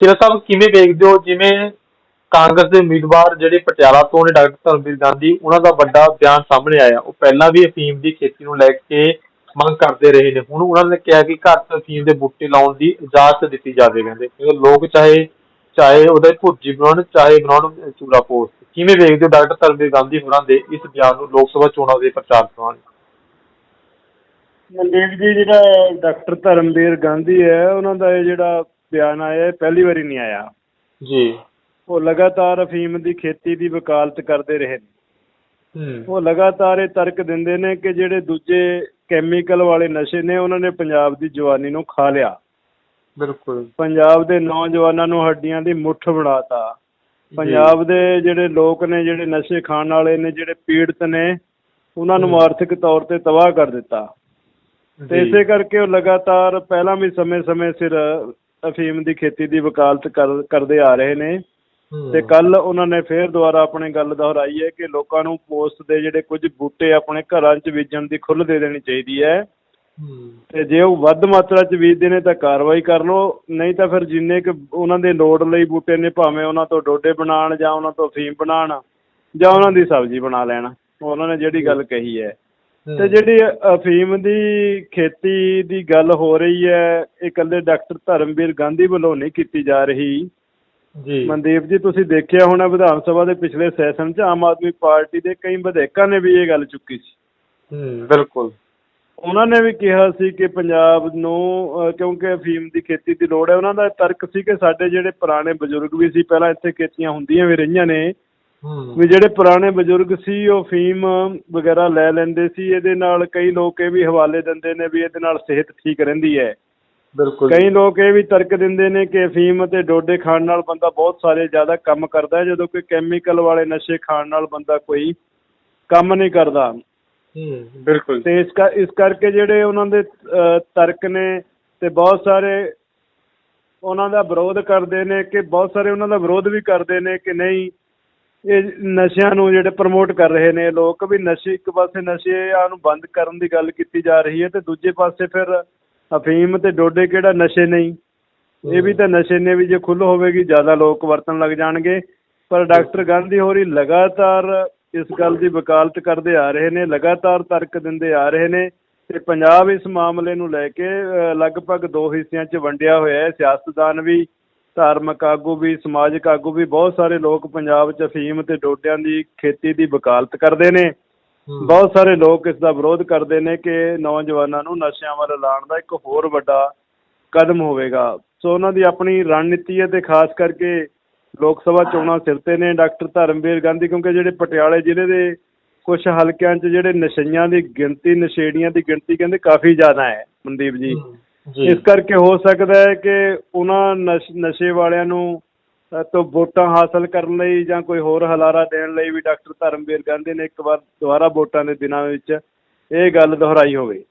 ਚਿਰਾ ਸਾਹਿਬ ਕਿਵੇਂ ਵੇਖਦੇ ਹੋ? ਜਿਵੇਂ ਕਾਂਗਰਸ ਦੇ ਉਮੀਦਵਾਰ ਜਿਹੜੇ ਪਟਿਆਲਾ ਤੋਂ ਨੇ ਡਾਕਟਰ ਧਰਮਵੀਰ ਗਾਂਧੀ, ਉਹਨਾਂ ਦਾ ਵੱਡਾ ਬਿਆਨ ਸਾਹਮਣੇ ਆਇਆ। ਉਹ ਪਹਿਲਾਂ ਵੀ ਅਫੀਮ ਦੀ ਖੇਤੀ ਨੂੰ ਲੈ ਕੇ ਮੰਗ ਕਰਦੇ ਰਹੇ ਨੇ। ਹੁਣ ਉਹਨਾਂ ਨੇ ਕਿਹਾ ਕਿ ਘੱਟ ਅਫੀਮ ਦੇ ਬੂਟੇ ਲਾਉਣ ਦੀ ਇਜਾਜ਼ਤ ਦਿੱਤੀ ਜਾਵੇ, ਕਹਿੰਦੇ। ਕਿਉਂਕਿ ਲੋਕ ਚਾਹੇ ਚਾਹੇ ਉਹਦੇ ਭੁਰਜੀ ਬਣਾਉਣ ਚਾਹੇ ਬਣਾਉਣ ਚੂਲਾ ਪੋਸਟ ਕਿਵੇਂ ਵੇਖਦੇ ਹੋ ਡਾਕਟਰ ਧਰਮਵੀਰ ਗਾਂਧੀ ਹੋਰਾਂ ਦੇ ਇਸ ਬਿਆਨ ਨੂੰ ਲੋਕ ਸਭਾ ਚੋਣਾਂ ਦੇ ਪ੍ਰਚਾਰ ਦੌਰਾਨ? ਮਨਦੀਪ ਜੀ, ਜਿਹੜਾ ਡਾਕਟਰ ਧਰਮਵੀਰ ਗਾਂਧੀ ਹੈ, ਉਹਨਾਂ ਦਾ ਇਹ ਜਿਹੜਾ ਬਿਆਨ ਆਇਆ ਇਹ ਪਹਿਲੀ ਵਾਰੀ ਨਹੀਂ ਆਇਆ। ਜੀ। ਉਹ ਲਗਾਤਾਰ ਅਫੀਮ ਦੀ ਖੇਤੀ ਦੀ ਵਕਾਲਤ ਕਰਦੇ ਰਹੇ ਨੇ। ਉਹ ਲਗਾਤਾਰ ਇਹ ਤਰਕ ਦਿੰਦੇ ਨੇ ਕਿ ਜਿਹੜੇ ਦੂਜੇ ਕੈਮੀਕਲ ਵਾਲੇ ਨਸ਼ੇ ਨੇ ਉਹਨਾਂ ਨੇ ਪੰਜਾਬ ਦੀ ਜਵਾਨੀ ਨੂੰ ਖਾ ਲਿਆ। ਬਿਲਕੁਲ। ਪੰਜਾਬ ਦੇ ਨੌਜਵਾਨਾਂ ਨੂੰ ਹੱਡੀਆਂ ਦੀ ਮੁੱਠ ਬਣਾਤਾ। ਪੰਜਾਬ ਦੇ ਜਿਹੜੇ ਲੋਕ ਨੇ ਜਿਹੜੇ ਨਸ਼ੇ ਖਾਣ ਵਾਲੇ ਨੇ ਜਿਹੜੇ ਪੀੜਤ ਨੇ ਉਹਨਾਂ ਨੂੰ। ਆਰਥਿਕ ਤੌਰ ਤੇ ਤਬਾਹ ਕਰ ਦਿੱਤਾ। ਤੇ। ਇਸੇ ਕਰਕੇ ਉਹ ਲਗਾਤਾਰ ਪਹਿਲਾਂ ਵੀ ਸਮੇਂ-ਸਮੇਂ ਸਿਰ ਅਫੀਮ ਦੀ ਖੇਤੀ ਦੀ ਵਕਾਲਤ ਕਰ- ਕਰਦੇ ਆ ਰਹੇ ਨੇ। ਤੇ ਕੱਲ ਉਹਨਾਂ ਨੇ ਫੇਰ ਦੁਬਾਰਾ ਆਪਣੀ ਗੱਲ ਦੁਹਰਾਈ ਹੈ ਕਿ ਲੋਕਾਂ ਨੂੰ ਪੋਸਟ ਦੇ ਜਿਹੜੇ ਕੁਝ ਬੂਟੇ ਆਪਣੇ ਘਰਾਂ 'ਚ ਬੀਜਣ ਦੀ ਖੁੱਲ੍ਹ ਦੇ ਦੇਣੀ ਚਾਹੀਦੀ ਹੈ। ਹੂੰ। ਤੇ ਜੇ ਉਹ ਵੱਧ ਮਾਤਰਾ 'ਚ ਬੀਜਦੇ ਨੇ ਤਾਂ ਕਾਰਵਾਈ ਕਰ ਲਓ। ਨਹੀਂ ਤਾਂ ਫਿਰ ਜਿੰਨੇ ਕੁ ਉਹਨਾਂ ਦੇ ਲੋੜ ਲਈ ਬੂਟੇ ਨੇ ਭਾਵੇਂ ਉਹਨਾਂ ਤੋਂ ਡੋਡੇ ਬਣਾਉਣ ਜਾਂ ਉਹਨਾਂ ਤੋਂ ਅਫੀਮ ਬਣਾਉਣ ਜਾਂ ਉਹਨਾਂ ਦੀ ਸਬਜ਼ੀ ਬਣਾ ਲੈਣ। ਉਹਨਾਂ ਨੇ ਜਿਹੜੀ ਗੱਲ ਕਹੀ ਹੈ। ਤੇ। ਜਿਹੜੀ ਅਫੀਮ ਦੀ ਖੇਤੀ ਦੀ ਗੱਲ ਹੋ ਰਹੀ ਹੈ ਇਹ ਇਕੱਲੇ ਡਾਕਟਰ ਧਰਮਵੀਰ ਗਾਂਧੀ ਵੱਲੋਂ ਨਹੀਂ ਕੀਤੀ ਜਾ ਰਹੀ। ਜੀ। ਮਨਦੀਪ ਜੀ ਤੁਸੀਂ ਦੇਖਿਆ ਹੋਣਾ ਵਿਧਾਨ ਸਭਾ ਦੇ ਪਿਛਲੇ ਸੈਸ਼ਨ 'ਚ ਆਮ ਆਦਮੀ ਪਾਰਟੀ ਦੇ ਕਈ ਵਿਧਾਇਕਾਂ ਨੇ ਵੀ ਇਹ ਗੱਲ ਚੁੱਕੀ ਸੀ। ਹੂੰ। ਬਿਲਕੁਲ। ਉਹਨਾਂ ਨੇ ਵੀ ਕਿਹਾ ਸੀ ਕਿ ਪੰਜਾਬ ਨੂੰ ਅਹ, ਕਿਉਂਕਿ ਅਫੀਮ ਦੀ ਖੇਤੀ ਦੀ ਲੋੜ ਹੈ ਉਹਨਾਂ ਦਾ ਤਰਕ ਸੀ ਕਿ ਸਾਡੇ ਜਿਹੜੇ ਪੁਰਾਣੇ ਬਜ਼ੁਰਗ ਵੀ ਸੀ ਪਹਿਲਾਂ ਇੱਥੇ ਖੇਤੀਆਂ ਹੁੰਦੀਆਂ ਵੀ ਰਹੀਆਂ ਨੇ ਵੀ ਜਿਹੜੇ ਪੁਰਾਣੇ ਬਜ਼ੁਰਗ ਸੀ ਉਹ ਫੀਮ ਵਗੈਰਾ ਲੈ ਲੈਂਦੇ ਸੀ ਇਹਦੇ ਨਾਲ ਕਈ ਲੋਕ ਇਹ ਵੀ ਹਵਾਲੇ ਦਿੰਦੇ ਨੇ ਵੀ ਇਹਦੇ ਨਾਲ ਸਿਹਤ ਠੀਕ ਰਹਿੰਦੀ ਹੈ। ਬਿਲਕੁਲ ਕਈ ਲੋਕ ਇਹ ਵੀ ਤਰਕ ਦਿੰਦੇ ਨੇ ਕਿ ਅਫੀਮ ਅਤੇ ਡੋਡੇ ਖਾਣ ਨਾਲ ਬੰਦਾ ਬਹੁਤ ਸਾਰੇ ਜ਼ਿਆਦਾ ਕੰਮ ਕਰਦਾ ਹੈ ਜਦੋਂ ਕਿ ਕੈਮੀਕਲ ਵਾਲੇ ਨਸ਼ੇ ਖਾਣ ਨਾਲ ਬੰਦਾ ਕੋਈ ਕੰਮ ਨਹੀਂ ਕਰਦਾ। ਹੂੰ ਬਿਲਕੁਲ ਤੇ ਇਸ ਕਰ ਇਸ ਕਰਕੇ ਜਿਹੜੇ ਉਹਨਾਂ ਦੇ ਅਹ, ਤਰਕ ਨੇ ਤੇ ਬਹੁਤ ਸਾਰੇ ਉਹਨਾਂ ਦਾ ਵਿਰੋਧ ਕਰਦੇ ਨੇ ਕਿ ਬਹੁਤ ਸਾਰੇ ਉਹਨਾਂ ਦਾ ਵਿਰੋਧ ਵੀ ਕਰਦੇ ਨੇ ਕਿ ਨਹੀਂ ਇਹ ਨਸ਼ਿਆਂ ਨੂੰ ਜਿਹੜੇ ਪ੍ਰਮੋਟ ਕਰ ਰਹੇ ਨੇ ਲੋਕ ਵੀ ਨਸ਼ੇ ਇੱਕ ਪਾਸੇ ਨਸ਼ਿਆਂ ਨੂੰ ਬੰਦ ਕਰਨ ਦੀ ਗੱਲ ਕੀਤੀ ਜਾ ਰਹੀ ਹੈ ਤੇ ਦੂਜੇ ਪਾਸੇ ਫਿਰ ਅਫੀਮ ਤੇ ਡੋਡੇ ਕਿਹੜਾ ਨਸ਼ੇ ਨਹੀਂ? ਇਹ ਵੀ ਤਾਂ ਨਸ਼ੇ ਨੇ ਵੀ ਜੇ ਖੁੱਲ੍ਹ ਹੋਵੇਗੀ ਜ਼ਿਆਦਾ ਲੋਕ ਵਰਤਣ ਲੱਗ ਜਾਣਗੇ। ਪਰ ਡਾਕਟਰ ਗਾਂਧੀ ਹੋਰੀ ਲਗਾਤਾਰ ਇਸ ਗੱਲ ਦੀ ਵਕਾਲਤ ਕਰਦੇ ਆ ਰਹੇ ਨੇ ਲਗਾਤਾਰ ਤਰਕ ਦਿੰਦੇ ਆ ਰਹੇ ਨੇ ਤੇ ਪੰਜਾਬ ਇਸ ਮਾਮਲੇ ਨੂੰ ਲੈ ਕੇ ਲਗਭਗ ਦੋ ਹਿੱਸਿਆਂ 'ਚ ਵੰਡਿਆ ਹੋਇਆ ਹੈ। ਸਿਆਸਤਦਾਨ ਵੀ ਧਾਰਮਿਕ ਆਗੂ ਵੀ ਸਮਾਜਿਕ ਆਗੂ ਵੀ ਬਹੁਤ ਸਾਰੇ ਲੋਕ ਪੰਜਾਬ 'ਚ ਅਫੀਮ ਤੇ ਡੋਡਿਆਂ ਦੀ ਖੇਤੀ ਦੀ ਵਕਾਲਤ ਕਰਦੇ ਨੇ। ਬਹੁਤ ਸਾਰੇ ਲੋਕ ਇਸ ਦਾ ਵਿਰੋਧ ਕਰਦੇ ਨੇ ਕਿ ਨੌਜਵਾਨਾਂ ਨੂੰ ਨਸ਼ਿਆਂ ਵੱਲ ਲਾਉਣ ਦਾ ਇੱਕ ਹੋਰ ਵੱਡਾ ਕਦਮ ਹੋਵੇਗਾ। ਸੋ ਉਹਨਾਂ ਦੀ ਆਪਣੀ ਰਣਨੀਤੀ ਹੈ ਤੇ ਖਾਸ ਕਰਕੇ ਲੋਕ ਸਭਾ ਚੋਣਾਂ ਸਿਰ ਤੇ ਨੇ ਡਾਕਟਰ ਧਰਮਵੀਰ ਗਾਂਧੀ ਕਿਉਂਕਿ ਜਿਹੜੇ ਪਟਿਆਲੇ ਜ਼ਿਲ੍ਹੇ ਦੇ ਕੁਝ ਹਲਕਿਆਂ 'ਚ ਜਿਹੜੇ ਨਸ਼ਈਆਂ ਦੀ ਗਿਣਤੀ ਨਸ਼ੇੜੀਆਂ ਦੀ ਗਿਣਤੀ ਕਹਿੰਦੇ ਕਾਫੀ ਜ਼ਿਆਦਾ ਹੈ। ਮਨਦੀਪ ਜੀ ਇਸ ਕਰਕੇ ਹੋ ਸਕਦਾ ਹੈ ਕਿ ਉਹਨਾਂ ਨਸ਼- ਨਸ਼ੇ ਵਾਲਿਆਂ ਨੂੰ ਅ, ਤੋਂ ਵੋਟਾਂ ਹਾਸਲ ਕਰਨ ਲਈ ਜਾਂ ਕੋਈ ਹੋਰ ਹਲਾਰਾ ਦੇਣ ਲਈ ਵੀ ਡਾਕਟਰ ਧਰਮਵੀਰ ਗਾਂਧੀ ਨੇ ਇੱਕ ਵਾਰ ਦੁਬਾਰਾ ਵੋਟਾਂ ਦੇ ਦਿਨਾਂ ਵਿੱਚ ਇਹ ਗੱਲ ਦੁਹਰਾਈ ਹੋਵੇ।